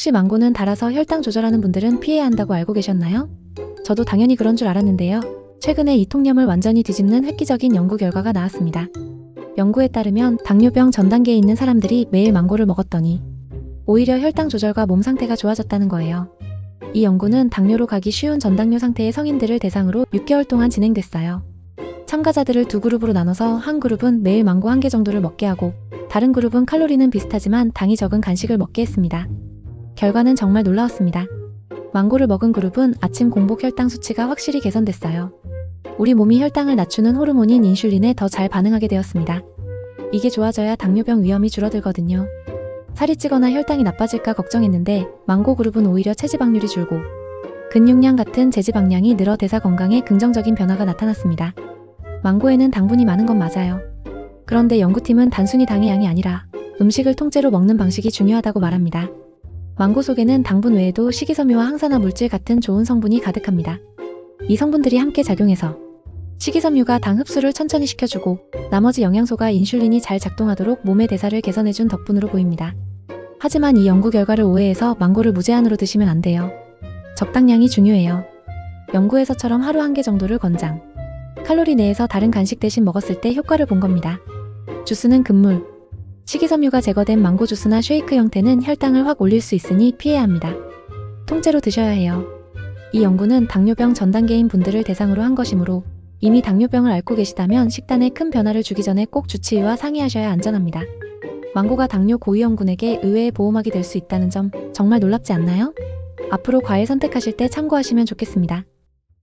혹시 망고는 달아서 혈당 조절하는 분들은 피해야 한다고 알고 계셨나요? 저도 당연히 그런 줄 알았는데요. 최근에 이 통념을 완전히 뒤집는 획기적인 연구 결과가 나왔습니다. 연구에 따르면 당뇨병 전 단계에 있는 사람들이 매일 망고를 먹었더니 오히려 혈당 조절과 몸 상태가 좋아졌다는 거예요. 이 연구는 당뇨로 가기 쉬운 전당뇨 상태의 성인들을 대상으로 6개월 동안 진행됐어요. 참가자들을 두 그룹으로 나눠서 한 그룹은 매일 망고 한 개 정도를 먹게 하고 다른 그룹은 칼로리는 비슷하지만 당이 적은 간식을 먹게 했습니다. 결과는 정말 놀라웠습니다. 망고를 먹은 그룹은 아침 공복 혈당 수치가 확실히 개선됐어요. 우리 몸이 혈당을 낮추는 호르몬인 인슐린에 더 잘 반응하게 되었습니다. 이게 좋아져야 당뇨병 위험이 줄어들거든요. 살이 찌거나 혈당이 나빠질까 걱정했는데 망고 그룹은 오히려 체지방률이 줄고 근육량 같은 제지방량이 늘어 대사 건강에 긍정적인 변화가 나타났습니다. 망고에는 당분이 많은 건 맞아요. 그런데 연구팀은 단순히 당의 양이 아니라 음식을 통째로 먹는 방식이 중요하다고 말합니다. 망고 속에는 당분 외에도 식이섬유와 항산화 물질 같은 좋은 성분이 가득합니다. 이 성분들이 함께 작용해서 식이섬유가 당 흡수를 천천히 시켜주고 나머지 영양소가 인슐린이 잘 작동하도록 몸의 대사를 개선해준 덕분으로 보입니다. 하지만 이 연구 결과를 오해해서 망고를 무제한으로 드시면 안 돼요. 적당량이 중요해요. 연구에서처럼 하루 한 개 정도를 권장. 칼로리 내에서 다른 간식 대신 먹었을 때 효과를 본 겁니다. 주스는 금물. 식이섬유가 제거된 망고 주스나 쉐이크 형태는 혈당을 확 올릴 수 있으니 피해야 합니다. 통째로 드셔야 해요. 이 연구는 당뇨병 전 단계인 분들을 대상으로 한 것이므로 이미 당뇨병을 앓고 계시다면 식단에 큰 변화를 주기 전에 꼭 주치의와 상의하셔야 안전합니다. 망고가 당뇨 고위험군에게 의외의 보호막이 될 수 있다는 점 정말 놀랍지 않나요? 앞으로 과일 선택하실 때 참고하시면 좋겠습니다.